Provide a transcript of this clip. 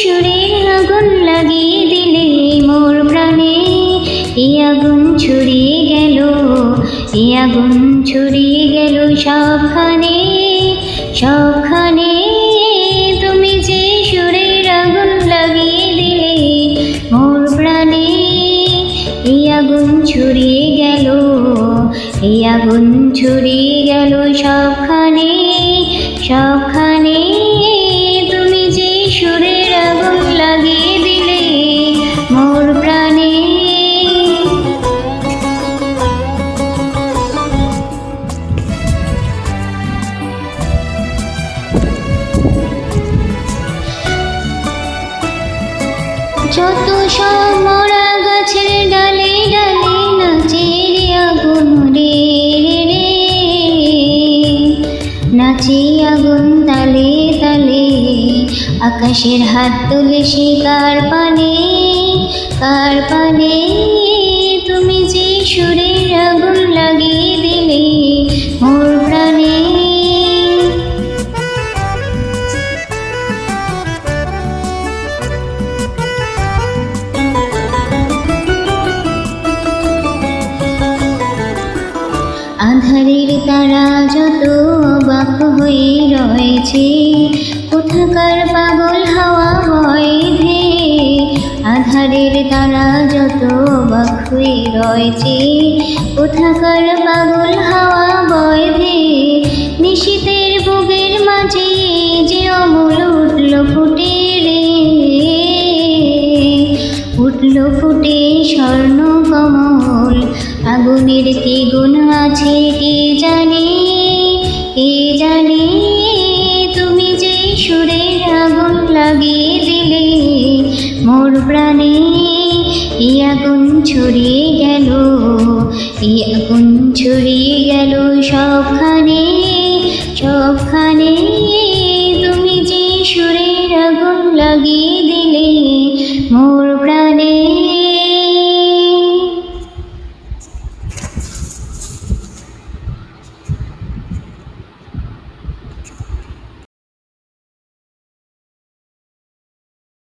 সুরের আগুন লাগিয়ে দিলে মোর প্রাণে এই আগুন ছড়িয়ে গেল এই আগুন ছড়িয়ে গেল সবখানে সবখানে। তুমি যে সুরের আগুন লাগিয়ে দিলে মোর প্রাণে এই আগুন ছড়িয়ে গেল এই আগুন ছড়িয়ে গেল সবখানে। যত সব মরা গাছের ডালে ডালে নাচে রে আগুন রে রে নাচে আগুন তালে তালে, আকাশের হাত তুলে সে কার পানে কার পানে? তুমি যে সুরের আধারের তারা যত বাক হয়ে রয়েছে, কোথাকার পাগল হাওয়া বয় ধে আধারের তারা যত বাক হয়ে রয়েছে, কোথাকার পাগল হাওয়া বয় ধে নিশীতের বুকের মাঝে যে অমূল উঠল ফুটে রে। উঠল ফুটে আগুনের কি গুণ আছে কে জানে? কে জানে? তুমি যে সুরের আগুন লাগিয়ে দিলে, মোর প্রাণে এই আগুন ছড়িয়ে গেল? এই আগুন ছড়িয়ে গেল সবখানে সবখানে